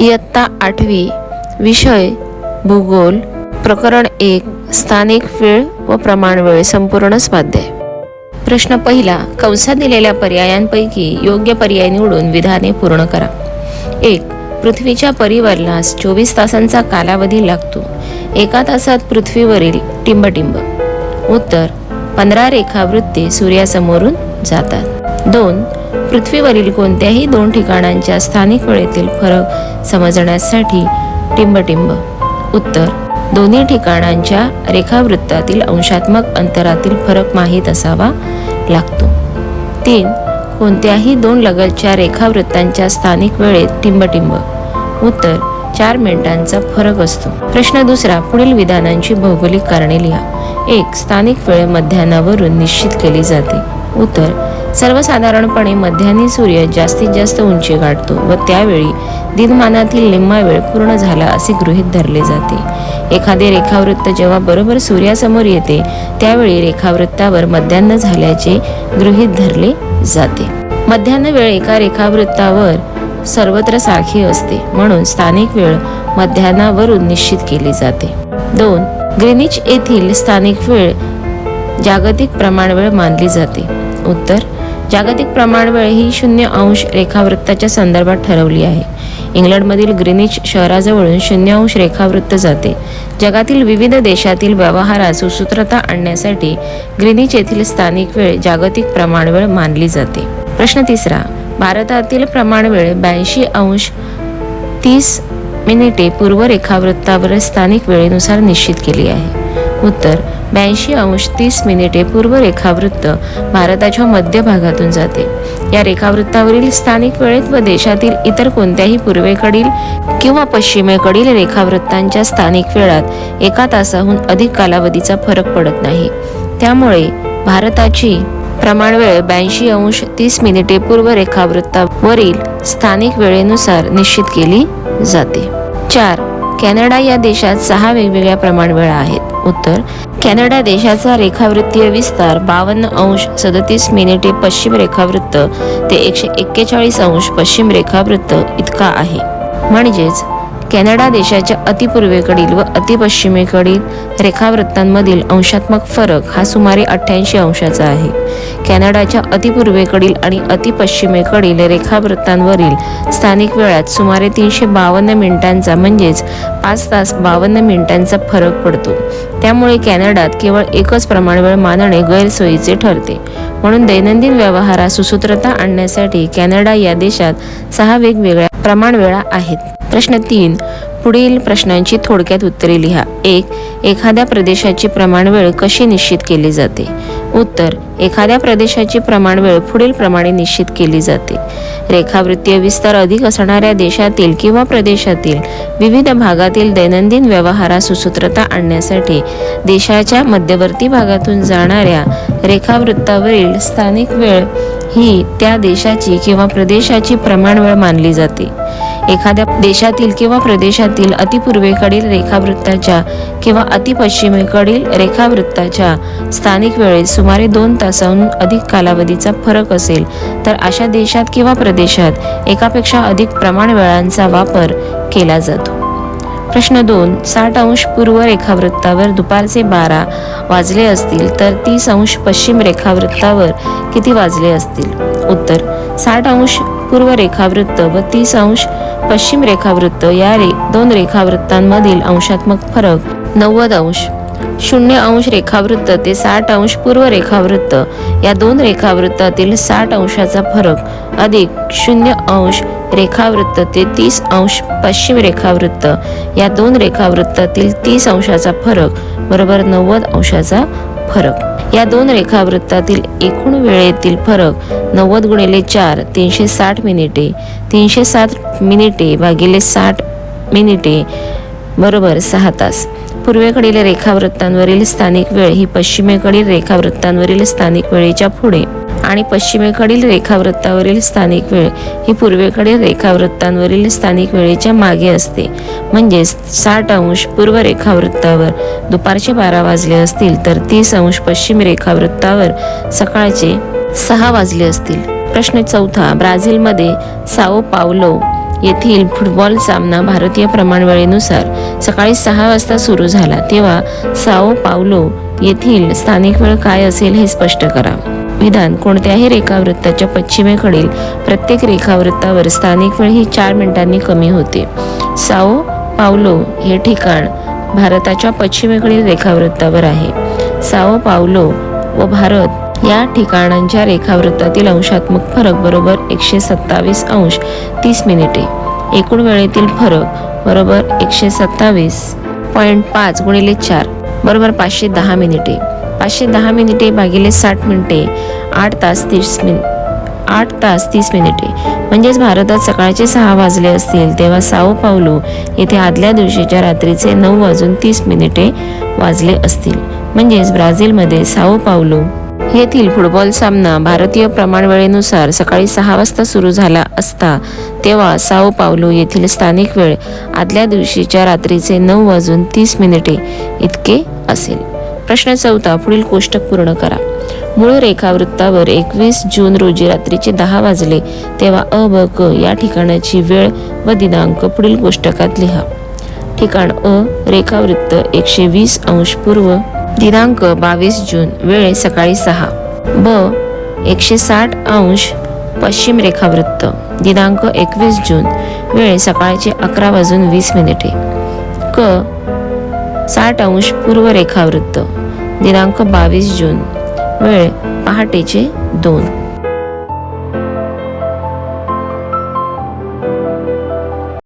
इयत्ता आठवी विषय भूगोल प्रकरण एक स्थानिक वेळ व प्रमाण वेळ संपूर्ण स्वाध्याय. प्रश्न पहिला कंसात दिलेल्या पर्यायांपैकी योग्य पर्याय निवडून विधाने पूर्ण करा. एक पृथ्वीच्या परिवर्तनास चोवीस तासांचा कालावधी लागतो. एका तासात पृथ्वीवरील टिंबटिंब. उत्तर पंधरा रेखावृत्ती सूर्यासमोरून जातात. दोन पृथ्वीवरील कोणत्याही दोन ठिकाणांच्या स्थानिक वेळेतील फरक समजण्यासाठी टिंबटिंब. उत्तर दोन्ही ठिकाणांच्या रेखावृत्तातील अंशात्मक अंतरातील फरक माहीत असावा लागतो. तीन कोणत्याही दोन लगतच्या रेखावृत्तांच्या स्थानिक वेळेत टिंबटिंब. उत्तर चार मिनिटांचा फरक असतो. प्रश्न दुसरा पुढील विधानांची भौगोलिक कारणे लिहा. एक स्थानिक वेळ मध्यानावरून निश्चित केली जाते. उत्तर सर्वसाधारणपणे मध्यान्ही सूर्य जास्तीत जास्त उंची गाठतो व त्यावेळी दिनमानातील निम्मा वेळ पूर्ण झाला असे गृहीत धरले जाते. एखादे रेखावृत्त जेव्हा बरोबर सूर्यासमोर येते त्यावेळी रेखावृत्तावर मध्यान्ह झाल्याचे गृहीत धरले जाते. मध्यान्ह वेळ एका रेखावृत्तावर सर्वत्र सारखी असते म्हणून स्थानिक वेळ मध्यान्हावरून निश्चित केली जाते. दोन ग्रीनिच येथील स्थानिक वेळ जागतिक प्रमाणवेळ मानली जाते. उत्तर जागतिक प्रमाणवेळ ही शून्य अंश रेखावृत्ताच्या संदर्भात ठरवली आहे. इंग्लंडमधील ग्रीनिच शहराजवळून शून्य अंश रेखावृत्त जाते. जगातील विविध देशातील व्यवहारात सुसूत्रता आणण्यासाठी ग्रीनिच येथील स्थानिक वेळ जागतिक प्रमाणवेळ मानली जाते. प्रश्न तिसरा भारतातील प्रमाणवेळ ब्याऐंशी अंश तीस मिनिटे पूर्व रेखावृत्तावर स्थानिक वेळेनुसार निश्चित केली आहे. उत्तर ब्याऐंशी अंश तीस मिनिटे पूर्व रेखावृत्त भारताच्या मध्य भागातून जाते. या रेखावृत्तावरील स्थानिक वेळेत व देशातील इतर कोणत्याही पूर्वेकडील किंवा पश्चिमेकडील रेखावृत्तांच्या स्थानिक वेळात एका तासाहून अधिक कालावधीचा फरक पडत नाही. त्यामुळे भारताची प्रमाणवेळ ब्याऐंशी अंश तीस मिनिटे पूर्व रेखावृत्तावरील स्थानिक वेळेनुसार निश्चित केली जाते. चार कॅनडा या देशात सहा वेगवेगळ्या प्रमाणवेळा आहेत. उत्तर कॅनडा देशाचा रेखावृत्तीय विस्तार बावन्न अंश सदतीस मिनिटे पश्चिम रेखावृत्त ते एकशे एक्केचाळीस अंश पश्चिम रेखावृत्त इतका आहे. म्हणजेच कॅनडा देशाच्या अतिपूर्वेकडील व अतिपश्चिमेकडील रेखावृत्तांमधील अंशात्मक फरक हा सुमारे अठ्ठ्याऐंशी अंशाचा आहे. कॅनडाच्या अतिपूर्वेकडील आणि अतिपश्चिमेकडील रेखावृत्तांवरील स्थानिक वेळात सुमारे तीनशे बावन्न मिनिटांचा म्हणजेच पाच तास बावन्न मिनिटांचा फरक पडतो. त्यामुळे कॅनडात केवळ एकच प्रमाणवेळ मानणे गैरसोयीचे ठरते. म्हणून दैनंदिन व्यवहारात सुसूत्रता आणण्यासाठी कॅनडा या देशात सहा वेगवेगळ्या प्रमाणवेळा आहेत. प्रश्न तीन. पुढील प्रश्नांची थोडक्यात उत्तरे लिहा. एक एखाद्या प्रदेशाची प्रमाणवेळ कशी निश्चित केली जाते? उत्तर एखाद्या प्रदेशाची प्रमाणवेळ पुढील प्रमाणे निश्चित केली जाते. रेखावृत्तीय विस्तार अधिक असणाऱ्या देशातील किंवा प्रदेशातील विविध भागातील दैनंदिन व्यवहारात सुसूत्रता आणण्यासाठी देशाच्या मध्यवर्ती भागातून जाणाऱ्या रेखावृत्तावरील स्थानिक वेळ ही त्या देशाची किंवा प्रदेशाची प्रमाणवेळ मानली जाते. एखाद्या देशातील किंवा प्रदेशातील अतिपूर्वेकडील रेखावृत्ताच्या किंवा अतिपश्चिमेकडील रेखावृत्ताच्या स्थानिक वेळेत सुमारे दोन तासाहून अधिक कालावधीचा फरक असेल तर अशा देशात किंवा प्रदेशात एकापेक्षा अधिक प्रमाण वेळांचा वापर केला जातो. प्रश्न दोन साठ अंश पूर्व रेखावृत्तावर दुपारचे बारा वाजले असतील तर तीस अंश पश्चिम रेखावृत्तावर किती वाजले असतील? उत्तर साठ अंश पूर्व रेखावृत्त व तीस अंश पश्चिम रेखावृत्त या रे दोन रेखावृत्तांमधील अंशात्मक फरक नव्वद अंश. शून्य अंश रेखावृत्त ते साठ अंश पूर्व रेखावृत्त. या दोन रेखावृत्तातील साठ अंशाचा फरक अधिक शून्य अंश रेखावृत्त ते तीस अंश पश्चिम रेखावृत्त. या दोन रेखावृत्तातील तीस अंशाचा फरक बरोबर नव्वद अंशाचा फरक. या दोन रेखावृत्तातील एकूण वेळेतील फरक नव्वद गुणिले चार तीनशे साठ मिनिटे तीनशे साठ मिनिटे भागिले साठ मिनिटे बरोबर सहा तास. पूर्वेकडील रेखावृत्तांवरील स्थानिक वेळ ही पश्चिमेकडील रेखावृत्तांवरील स्थानिक वेळेच्या पुढे. आणि पश्चिमेकडील रेखावृत्तावरील स्थानिक वेळ ही पूर्वेकडील रेखावृत्तांवरील स्थानिक वेळेच्या मागे असते. म्हणजेच साठ अंश पूर्व रेखावृत्तावर दुपारचे बारा वाजले असतील तर तीस अंश पश्चिम रेखावृत्तावर सकाळचे सहा वाजले असतील. प्रश्न चौथा ब्राझीलमध्ये साओ पावलो येथील फुटबॉल सामना भारतीय प्रमाणवेळेनुसार सकाळी सहा वाजता सुरू झाला. तेव्हा साओ पावलो येथील स्थानिक वेळ काय असेल हे स्पष्ट करा. विधान कोणत्याही रेखावृत्ताच्या पश्चिमेकडील प्रत्येक रेखावृत्तावर स्थानिक वेळ ही चार मिनिटांनी कमी होते. साओ पावलो हे ठिकाण भारताच्या पश्चिमेकडील रेखावृत्तावर आहे. साओ पावलो व भारत या ठिकाणांच्या रेखावृत्तातील अंशात्मक फरक बरोबर एकशे सत्तावीस अंश तीस मिनिटे. एकूण वेळेतील फरक बरोबर एकशे सत्तावीस पॉईंट पाच गुणिले चार बरोबर पाचशे दहा मिनिटे. पाचशे दहा मिनिटे भागिले साठ मिनिटे. आठ तास तीस मिन आठ तास तीस मिनिटे. म्हणजेच भारतात सकाळचे सहा वाजले असतील तेव्हा साओ पावलो येथे आदल्या दिवशीच्या रात्रीचे नऊ वाजून तीस मिनिटे वाजले असतील. म्हणजेच ब्राझीलमध्ये साओ पावलो येथील फुटबॉल सामना भारतीय प्रमाणवेळेनुसार सकाळी सहा वाजता सुरू झाला असता तेव्हा साओ पावलो येथील स्थानिक वेळ आदल्या दिवशीच्या रात्रीचे नऊ वाजून तीस मिनिटे इतके असेल. प्रश्न चौथा पुढील कोष्टक पूर्ण करा. मूळ रेखावृत्तावर एकवीस जून रोजी रात्रीचे दहा वाजले तेव्हा अ ब क या ठिकाणाची वेळ व दिनांक पुढील कोष्टकात लिहा. ठिकाण अ रेखावृत्त एकशे वीस अंश पूर्व दिनांक बावीस जून वेळ सकाळी सहा. ब एकशे साठ अंश पश्चिम रेखावृत्त दिनांक एकवीस जून वेळ सकाळचे अकरा वाजून वीस मिनिटे. क साठ अंश पूर्व रेखावृत्त दिनांक बावीस जून वेळ पहाटेचे दोन.